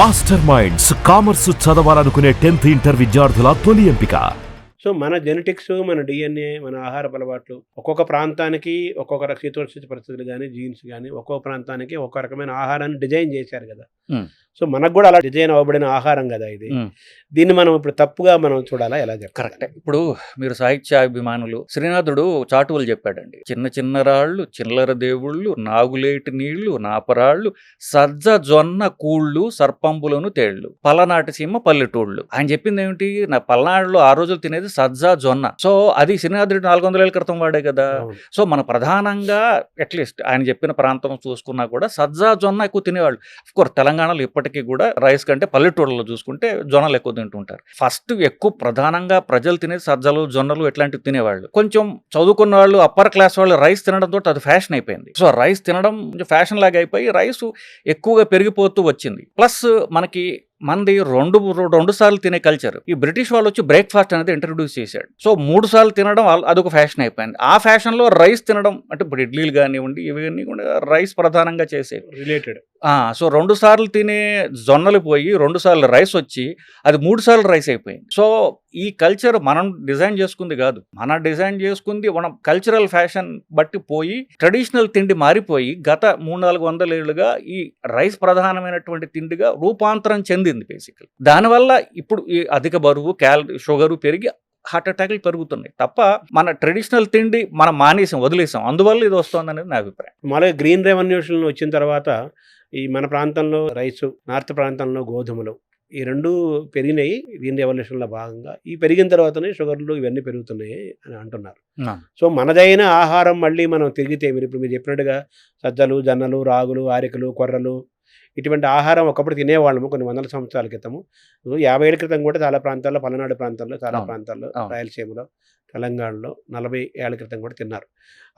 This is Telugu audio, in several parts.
మాస్టర్ మైండ్స్ కామర్స్ చదవాలనుకునే టెన్త్ ఇంటర్ విద్యార్థుల తొలి ఎంపిక. సో మన జెనెటిక్స్ మన డిఎన్ఏ మన ఆహార అలవాట్లు ఒక్కొక్క ప్రాంతానికి ఒక్కొక్క శీతోష్ణ పరిస్థితులు కానీ జీన్స్ కానీ ఒక్కొక్క ప్రాంతానికి ఒక్కొక్క రకమైన ఆహారాన్ని డిజైన్ చేశారు కదా. సో మనకు కూడా అలా డిజైన్ అవ్వబడిన ఆహారం కదా ఇది. దీన్ని మనం ఇప్పుడు తప్పుగా మనం చూడాలా? ఎలా కరెక్టే. ఇప్పుడు మీరు సాహిత్యాభిమానులు శ్రీనాథుడు చాటువులు చెప్పాడండి. చిన్న చిన్న రాళ్ళు చిల్లర దేవుళ్ళు నాగులేటి నీళ్ళు నాపరాళ్ళు సజ్జ జొన్న కూళ్ళు సర్పంబులను తేళ్ళు పలనాటి సీమ పల్లెటూళ్ళు. ఆయన చెప్పింది ఏమిటి? నా పల్నాడులో ఆ రోజులు తినేది సజ్జ జొన్న. సో అది శ్రీనాథుడు నాలుగు వందల ఏళ్ళ క్రితం వాడే కదా. సో మన ప్రధానంగా అట్లీస్ట్ ఆయన చెప్పిన ప్రాంతం చూసుకున్నా కూడా సజ్జా జొన్న ఎక్కువ తినేవాళ్ళు. కోర్స్ తెలంగాణలో ఇప్పటికీ కూడా రైస్ కంటే పల్లెటూళ్ళలో చూసుకుంటే జొన్నలు ఎక్కువ తింటుంటారు. ఫస్ట్ ఎక్కువ ప్రధానంగా ప్రజలు తినేది సజ్జలు జొన్నలు ఇట్లాంటివి తినేవాళ్ళు. కొంచెం చదువుకున్న వాళ్ళు అప్పర్ క్లాస్ వాళ్ళు రైస్ తినడంతో అది ఫ్యాషన్ అయిపోయింది. సో రైస్ తినడం కొంచెం ఫ్యాషన్ లాగా అయిపోయి రైస్ ఎక్కువగా పెరిగిపోతూ వచ్చింది. ప్లస్ మనకి మంది రెండు రెండు సార్లు తినే కల్చర్ ఈ బ్రిటిష్ వాళ్ళు వచ్చి బ్రేక్ఫాస్ట్ అనేది ఇంట్రడ్యూస్ చేశాడు సో మూడు సార్లు తినడం అదొక ఫ్యాషన్ అయిపోయింది. ఆ ఫ్యాషన్లో రైస్ తినడం అంటే ఇప్పుడు ఇడ్లీలు కానివ్వండి ఇవన్నీ కూడా రైస్ ప్రధానంగా చేసేవి. రిలేటెడ్ సో రెండు సార్లు తినే జొన్నలు పోయి రెండు సార్లు రైస్ వచ్చి అది మూడు సార్లు రైస్ అయిపోయింది. సో ఈ కల్చర్ మనం డిజైన్ చేసుకుంది కాదు. మన డిజైన్ చేసుకుంది మనం కల్చరల్ ఫ్యాషన్ బట్టి పోయి ట్రెడిషనల్ తిండి మారిపోయి గత మూడు నాలుగు వందల ఏళ్ళుగా ఈ రైస్ ప్రధానమైనటువంటి తిండిగా రూపాంతరం చెందింది బేసికల్. దానివల్ల ఇప్పుడు ఈ అధిక బరువు క్యాలరీ షుగరు పెరిగి హార్ట్ అటాక్లు పెరుగుతున్నాయి. తప్ప మన ట్రెడిషనల్ తిండి మనం మానేసాం వదిలేసాం. అందువల్ల ఇది వస్తుంది అనేది నా అభిప్రాయం. మళ్ళీ గ్రీన్ రెవెన్యూషన్ వచ్చిన తర్వాత ఈ మన ప్రాంతంలో రైసు నార్త్ ప్రాంతంలో గోధుమలు ఈ రెండు పెరిగినాయి గ్రీన్ రెవల్యూషన్లో భాగంగా. ఈ పెరిగిన తర్వాతనే షుగర్లు ఇవన్నీ పెరుగుతున్నాయి అని అంటున్నారు. సో మనదైన ఆహారం మళ్ళీ మనం తిరిగితే మీరు ఇప్పుడు మీరు చెప్పినట్టుగా సజ్జలు జొన్నలు రాగులు ఆరికలు కొర్రలు ఇటువంటి ఆహారం ఒకప్పుడు తినేవాళ్ళము కొన్ని వందల సంవత్సరాల క్రితము. యాభై ఏళ్ళ క్రితం కూడా చాలా ప్రాంతాల్లో పల్నాడు ప్రాంతాల్లో చాలా. ప్రాంతాల్లో. రాయలసీమలో తెలంగాణలో నలభై ఏళ్ళ క్రితం కూడా తిన్నారు.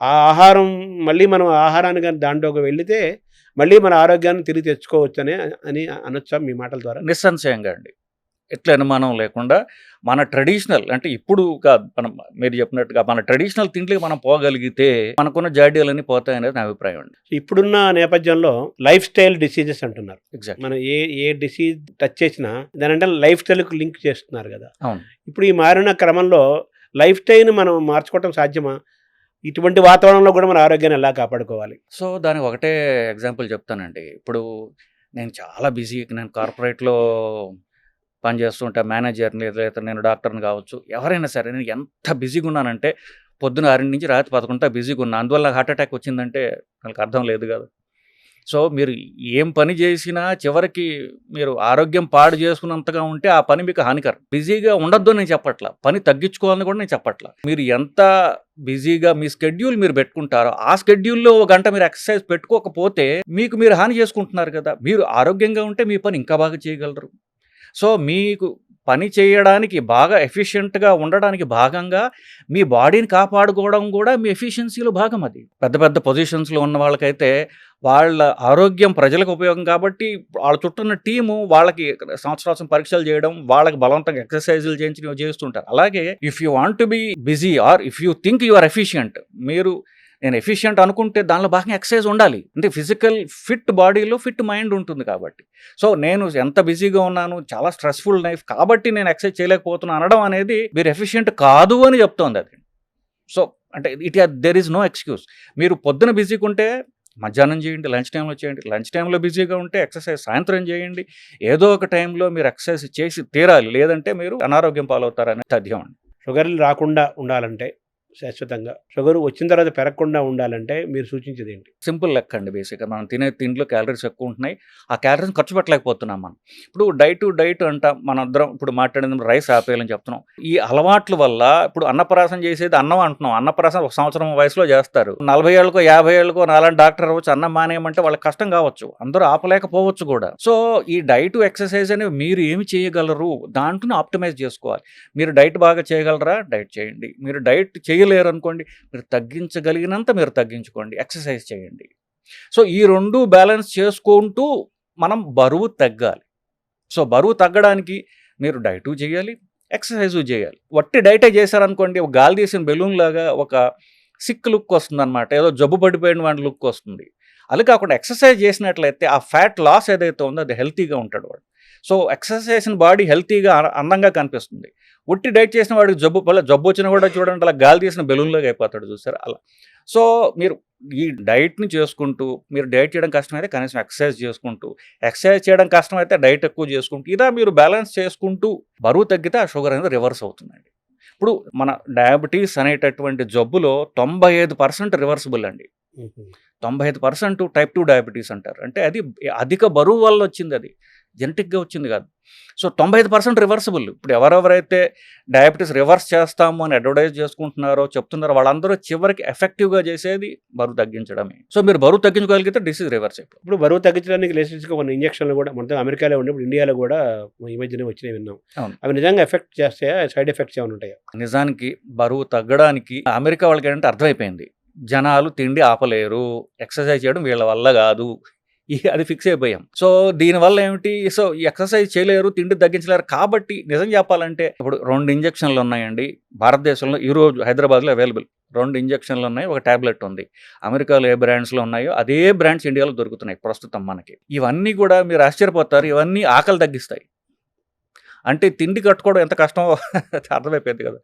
ఆ ఆహారం మళ్ళీ మనం ఆహారాన్ని కానీ దాంట్లోకి వెళితే మళ్ళీ మన ఆరోగ్యాన్ని తిరిగి తెచ్చుకోవచ్చని అని అనొచ్చా మీ మాటల ద్వారా? నిస్సంశయంగా అండి. ఎట్లా అనుమానం లేకుండా మన ట్రెడిషనల్ అంటే ఇప్పుడు కాదు మనం మీరు చెప్పినట్టుగా మన ట్రెడిషనల్ తిండికి మనం పోగలిగితే మనకున్న జాడ్యాలన్నీ పోతాయనేది నా అభిప్రాయం అండి. ఇప్పుడున్న నేపథ్యంలో లైఫ్ స్టైల్ డిసీజెస్ అంటున్నారు. ఎగ్జాక్ట్ మనం ఏ ఏ డిసీజ్ టచ్ చేసినా దానంటే లైఫ్ స్టైల్కి లింక్ చేస్తున్నారు కదా. అవును. ఇప్పుడు ఈ మారిన క్రమంలో లైఫ్ స్టైల్ని మనం మార్చుకోవటం సాధ్యమా? ఇటువంటి వాతావరణంలో కూడా మన ఆరోగ్యాన్ని ఎలా కాపాడుకోవాలి? సో దానికి ఒకటే ఎగ్జాంపుల్ చెప్తానండి. ఇప్పుడు నేను చాలా బిజీ నేను కార్పొరేట్లో పనిచేస్తుంటా మేనేజర్ని లేదా నేను డాక్టర్ని కావచ్చు ఎవరైనా సరే నేను ఎంత బిజీగా ఉన్నానంటే పొద్దున ఆరు నుంచి రాత్రి పదకొండు బిజీగా ఉన్నా. అందువల్ల హార్ట్ అటాక్ వచ్చిందంటే నాకు అర్థం లేదు కదా. సో మీరు ఏం పని చేసినా చివరికి మీరు ఆరోగ్యం పాడు చేసుకున్నంతగా ఉంటే ఆ పని మీకు హానికరం. బిజీగా ఉండొద్దు నేను చెప్పట్లా. పని తగ్గించుకోవాలని కూడా నేను చెప్పట్లా. మీరు ఎంత బిజీగా మీ స్కెడ్యూల్ మీరు పెట్టుకుంటారో ఆ స్కెడ్యూల్లో ఒక గంట మీరు ఎక్సర్సైజ్ పెట్టుకోకపోతే మీకు మీరు హాని చేసుకుంటున్నారు కదా. మీరు ఆరోగ్యంగా ఉంటే మీ పని ఇంకా బాగా చేయగలరు. సో మీకు పని చేయడానికి బాగా ఎఫిషియెంట్గా ఉండడానికి భాగంగా మీ బాడీని కాపాడుకోవడం కూడా మీ ఎఫిషియన్సీలో భాగం అది. పెద్ద పెద్ద పొజిషన్స్లో ఉన్న వాళ్ళకైతే వాళ్ళ ఆరోగ్యం ప్రజలకు ఉపయోగం కాబట్టి వాళ్ళ చుట్టూన్న టీము వాళ్ళకి సంవత్సరాసం పరీక్షలు చేయడం వాళ్ళకి బలవంతంగా ఎక్సర్సైజులు చేయించి చేస్తుంటారు అలాగే if you want to be busy or if you think you are efficient మీరు నేను ఎఫిషియంట్ అనుకుంటే దానిలో బాగా ఎక్సర్సైజ్ ఉండాలి. అంటే ఫిజికల్ ఫిట్ బాడీలో ఫిట్ మైండ్ ఉంటుంది కాబట్టి. సో నేను ఎంత బిజీగా ఉన్నాను చాలా స్ట్రెస్ఫుల్ లైఫ్ కాబట్టి నేను ఎక్సర్సైజ్ చేయలేకపోతున్నాను అనడం అనేది మీరు ఎఫిషియంట్ కాదు అని చెప్తోంది అది. సో అంటే it there is no excuse మీరు పొద్దున బిజీగా ఉంటే మధ్యాహ్నం చేయండి లంచ్ టైంలో చేయండి. లంచ్ టైంలో బిజీగా ఉంటే ఎక్సర్సైజ్ సాయంత్రం చేయండి. ఏదో ఒక టైంలో మీరు ఎక్సర్సైజ్ చేసి తీరాలి. లేదంటే మీరు అనారోగ్యం పాలవుతారని తథ్యం. అండి షుగర్లు రాకుండా ఉండాలంటే శాశ్వతంగా. షుగర్ వచ్చిన తర్వాత పెరగకుండా ఉండాలంటే మీరు సూచించేది ఏంటి? సింపుల్ లెక్క అండి బేసిక్గా. మనం తినే తిండిలో క్యాలరీస్ ఎక్కువ ఉంటున్నాయి. ఆ క్యాలరీస్ ఖర్చు పెట్టలేకపోతున్నాం మనం. ఇప్పుడు డైట్ డైట్ అంటాం మనందరం ఇప్పుడు మాట్లాడింది రైస్ ఆపేయాలని చెప్తున్నాం. ఈ అలవాట్ల వల్ల ఇప్పుడు అన్నప్రాసం చేసేది అన్నం అంటున్నాం. అన్నప్రాసం ఒక సంవత్సరం వయసులో చేస్తారు. నలభై ఏళ్ళకో యాభై ఏళ్ళకో నాలాంటి డాక్టర్ అవ్వచ్చు అన్నం మానేయమంటే వాళ్ళకి కష్టం కావచ్చు. అందరూ ఆపలేకపోవచ్చు కూడా. సో ఈ డైట్ ఎక్సర్సైజ్ అనేవి మీరు ఏమి చేయగలరు? దాంట్లో ఆప్టిమైజ్ చేసుకోవాలి. మీరు డైట్ బాగా చేయగలరా? డైట్ చేయండి. మీరు డైట్ చేయ చేయలేరు అనుకోండి మీరు తగ్గించగలిగినంత మీరు తగ్గించుకోండి ఎక్సర్సైజ్ చేయండి. సో ఈ రెండు బ్యాలెన్స్ చేసుకుంటూ మనం బరువు తగ్గాలి. సో బరువు తగ్గడానికి మీరు డైటు చేయాలి ఎక్సర్సైజు చేయాలి. వట్టి డైటే చేశారనుకోండి ఒక గాలి తీసిన బెలూన్ లాగా ఒక సిక్ లుక్ వస్తుంది అనమాట ఏదో జబ్బు పడిపోయిన వాడి లుక్ వస్తుంది. అది కాకుండా ఎక్సర్సైజ్ చేసినట్లయితే ఆ ఫ్యాట్ లాస్ ఏదైతే ఉందో అది హెల్తీగా ఉంటాడు వాడు. సో ఎక్సర్సైజ్ చేసిన బాడీ హెల్తీగా అందంగా కనిపిస్తుంది. ఉట్టి డైట్ చేసిన వాడికి జబ్బు మళ్ళీ జబ్బు వచ్చినా కూడా చూడండి అలా గాలి తీసిన బెలూన్లోకి అయిపోతాడు చూసారు? అలా. సో మీరు ఈ డైట్ని చేసుకుంటూ మీరు డైట్ చేయడం కష్టమైతే కనీసం ఎక్సర్సైజ్ చేసుకుంటూ ఎక్సర్సైజ్ చేయడం కష్టమైతే డైట్ ఎక్కువ చేసుకుంటూ ఇలా మీరు బ్యాలెన్స్ చేసుకుంటూ బరువు తగ్గితే ఆ షుగర్ అనేది రివర్స్ అవుతుందండి. ఇప్పుడు మన డయాబెటీస్ అనేటటువంటి జబ్బులో తొంభై ఐదు పర్సెంట్ రివర్సిబుల్ అండి. తొంభై ఐదు పర్సెంట్ టైప్ టూ డయాబెటీస్ అంటారు. అంటే అది అధిక బరువు వల్ల వచ్చింది అది. జెనెటిక్గా వచ్చింది కాదు. సో తొంభై ఐదు పర్సెంట్ రివర్సిబుల్. ఇప్పుడు ఎవరెవరైతే డయాబెటీస్ రివర్స్ చేస్తాము అని అడ్వర్టైజ్ చేసుకుంటున్నారో చెప్తున్నారో వాళ్ళందరూ చివరికి ఎఫెక్టివ్గా చేసేది బరువు తగ్గించడమే. సో మీరు బరువు తగ్గించగలిగితే డిసీజ్ రివర్స్ అయిపోతుంది. ఇప్పుడు బరువు తగ్గించడానికి లేటెస్ట్గా కొన్ని ఇంజక్షన్లు కూడా మొత్తం అమెరికాలో ఉండే ఇప్పుడు ఇండియాలో కూడా ఈ మధ్యనే వచ్చినాయి విన్నాం. అవి నిజంగా ఎఫెక్ట్ చేస్తాయా సైడ్ ఎఫెక్ట్స్ ఏమైనా ఉంటాయా? నిజానికి బరువు తగ్గడానికి అమెరికా వాళ్ళకి ఏంటంటే అర్థమైపోయింది. జనాలు తిండి ఆపలేరు ఎక్సర్సైజ్ చేయడం వీళ్ళ వల్ల కాదు అది ఫిక్స్ అయిపోయాం. సో దీనివల్ల ఏమిటి? సో ఎక్సర్సైజ్ చేయలేరు తిండి తగ్గించలేరు. కాబట్టి నిజం చెప్పాలంటే ఇప్పుడు రెండు ఇంజక్షన్లు ఉన్నాయండి. భారతదేశంలో ఈరోజు హైదరాబాద్లో అవైలబుల్ రెండు ఇంజక్షన్లు ఉన్నాయి ఒక టాబ్లెట్ ఉంది. అమెరికాలో ఏ బ్రాండ్స్లో ఉన్నాయో అదే బ్రాండ్స్ ఇండియాలో దొరుకుతున్నాయి ప్రస్తుతం మనకి. ఇవన్నీ కూడా మీరు ఆశ్చర్యపోతారు ఇవన్నీ ఆకలి తగ్గిస్తాయి. అంటే తిండి కట్టుకోవడం ఎంత కష్టమో అర్థమైపోయింది కదా.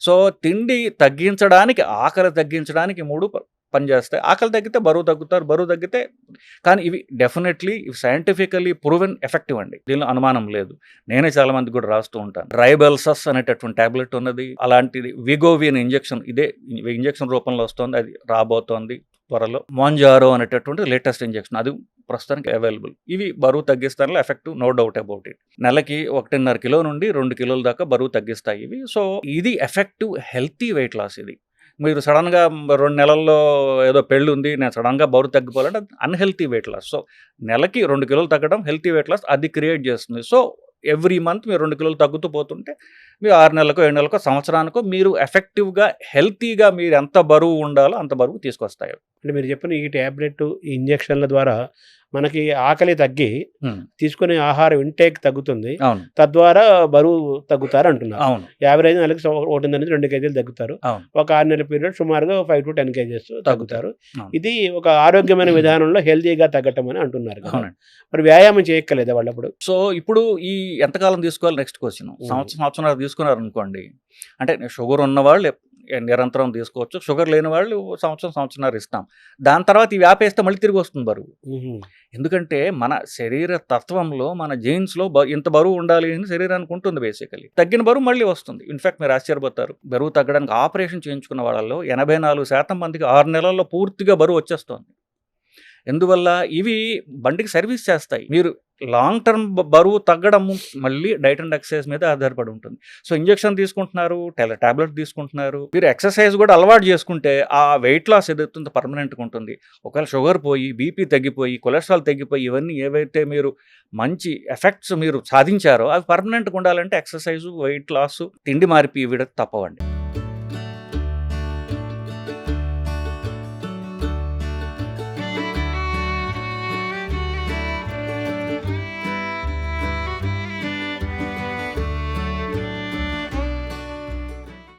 సో తిండి తగ్గించడానికి ఆకలి తగ్గించడానికి మూడు పనిచేస్తాయి. ఆకలి తగ్గితే బరువు తగ్గుతారు బరువు తగ్గితే కానీ ఇవి డెఫినెట్లీ ఇవి సైంటిఫికల్లీ ప్రూవెన్ ఎఫెక్టివ్ అండి. దీనిలో అనుమానం లేదు. నేనే చాలా మంది కూడా రాస్తూ ఉంటాను. రైబెల్సస్ అనేటటువంటి టాబ్లెట్ ఉన్నది. అలాంటిది విగోవియన్ ఇంజెక్షన్ ఇదే ఇంజెక్షన్ రూపంలో వస్తుంది. అది రాబోతోంది త్వరలో. మాంజారో అనేటటువంటి లేటెస్ట్ ఇంజెక్షన్ అది ప్రస్తుతానికి అవైలబుల్ ఇవి బరువు తగ్గిస్తానిలో effective no doubt about it నెలకి ఒకటిన్నర కిలో నుండి రెండు కిలోల దాకా బరువు తగ్గిస్తాయి ఇవి. సో ఇది ఎఫెక్టివ్ హెల్తీ వెయిట్ లాస్ ఇది. మీరు సడన్గా రెండు నెలల్లో ఏదో పెళ్ళి ఉంది నేను సడన్గా బరువు తగ్గిపోవాలంటే అన్హెల్తీ వెయిట్ లాస్ సో నెలకి రెండు కిలోలు తగ్గడం హెల్తీ వెయిట్ లాస్ అది క్రియేట్ చేస్తుంది. సో ఎవ్రీ మంత్ మీరు రెండు కిలోలు తగ్గుతూ పోతుంటే మీరు ఆరు నెలలకు ఏడు నెలలకు సంవత్సరానికో మీరు ఎఫెక్టివ్గా హెల్తీగా మీరు ఎంత బరువు ఉండాలో అంత బరువు తీసుకొస్తాయి. అంటే మీరు చెప్పిన ఈ ట్యాబ్లెట్ ఈ ఇంజక్షన్ల ద్వారా మనకి ఆకలి తగ్గి. తీసుకునే ఆహారం ఇంటేక్ తగ్గుతుంది. తద్వారా బరువు తగ్గుతారు అంటున్నారు. యావరేజ్ నెలకి ఒకటిన్నర నుంచి రెండు కేజీలు తగ్గుతారు. ఒక ఆరు నెలల పీరియడ్ సుమారుగా ఫైవ్ టు టెన్ కేజెస్ తగ్గుతారు. ఇది ఒక ఆరోగ్యమైన విధానంలో హెల్తీగా తగ్గటం అని అంటున్నారు మరి వ్యాయామం చేయక్కలేదా వాళ్ళప్పుడు సో ఇప్పుడు ఈ ఎంతకాలం తీసుకోవాలి నెక్స్ట్ క్వశ్చన్? సంవత్సరం సంవత్సరం తీసుకున్నారు అనుకోండి అంటే షుగర్ ఉన్నవాళ్ళు నిరంతరం తీసుకోవచ్చు. షుగర్ లేని వాళ్ళు సంవత్సరం సంవత్సరం ఇస్తాం. దాని తర్వాత ఇవి ఆపేస్తే మళ్ళీ తిరిగి వస్తుంది బరువు. ఎందుకంటే మన శరీర తత్వంలో మన జీన్స్లో బ ఇంత బరువు ఉండాలి అని శరీరానికి ఉంటుంది బేసికలీ. తగ్గిన బరువు మళ్ళీ వస్తుంది. ఇన్ఫాక్ట్ మీరు ఆశ్చర్యపోతారు. బరువు తగ్గడానికి ఆపరేషన్ చేయించుకున్న వాళ్ళలో ఎనభై నాలుగు శాతం మందికి ఆరు నెలల్లో పూర్తిగా బరువు వచ్చేస్తుంది. ఎందువల్ల? ఇవి బండికి సర్వీస్ చేస్తాయి. మీరు లాంగ్ టర్మ్ బరువు తగ్గడం మళ్ళీ డైట్ అండ్ ఎక్సర్సైజ్ మీద ఆధారపడి ఉంటుంది. సో ఇంజెక్షన్ తీసుకుంటున్నారు టాబ్లెట్ తీసుకుంటున్నారు. మీరు ఎక్సర్సైజ్ కూడా అలవాటు చేసుకుంటే ఆ వెయిట్ లాస్ ఎదుగుతుంది పర్మనెంట్గా ఉంటుంది. ఒకవేళ షుగర్ పోయి బీపీ తగ్గిపోయి కొలెస్ట్రాల్ తగ్గిపోయి ఇవన్నీ ఏవైతే మీరు మంచి ఎఫెక్ట్స్ మీరు సాధించారో అవి పర్మనెంట్గా ఉండాలంటే ఎక్సర్సైజ్ వెయిట్ లాస్ తిండి మార్పి ఇవి తప్పవండి.